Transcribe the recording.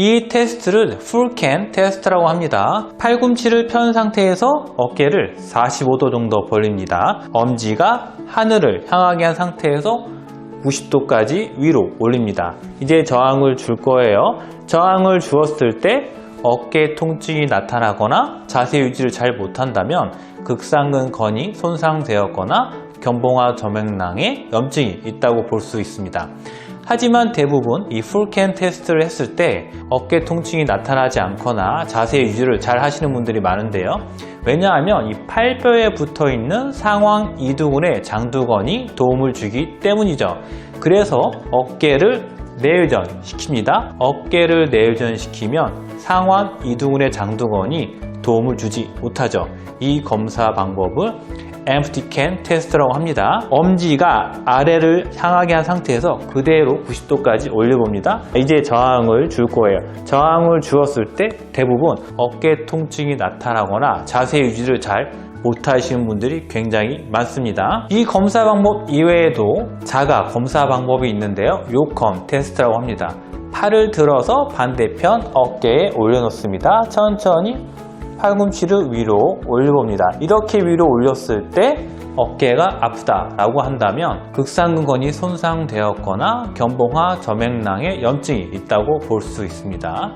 이 테스트를 풀캔 테스트라고 합니다. 팔꿈치를 편 상태에서 어깨를 45도 정도 벌립니다. 엄지가 하늘을 향하게 한 상태에서 90도까지 위로 올립니다. 이제 저항을 줄 거예요. 저항을 주었을 때 어깨 통증이 나타나거나 자세 유지를 잘 못한다면 극상근건이 손상되었거나 견봉화 저맥낭에 염증이 있다고 볼 수 있습니다. 하지만 대부분 이 풀캔 테스트를 했을 때 어깨 통증이 나타나지 않거나 자세 유지를 잘 하시는 분들이 많은데요. 왜냐하면 이 팔뼈에 붙어 있는 상완 이두근의 장두건이 도움을 주기 때문이죠. 그래서 어깨를 내유전 시킵니다. 어깨를 내유전 시키면 상완 이두근의 장두건이 도움을 주지 못하죠. 이 검사 방법을 empty can 테스트라고 합니다. 엄지가 아래를 향하게 한 상태에서 그대로 90도까지 올려봅니다. 이제 저항을 줄 거예요. 저항을 주었을 때 대부분 어깨 통증이 나타나거나 자세 유지를 잘 못하시는 분들이 굉장히 많습니다. 이 검사 방법 이외에도 자가 검사 방법이 있는데요. 요컴 테스트라고 합니다. 팔을 들어서 반대편 어깨에 올려놓습니다. 천천히 팔꿈치를 위로 올려봅니다. 이렇게 위로 올렸을 때 어깨가 아프다 라고 한다면 극상근건이 손상되었거나 견봉화 저맥낭에 염증이 있다고 볼 수 있습니다.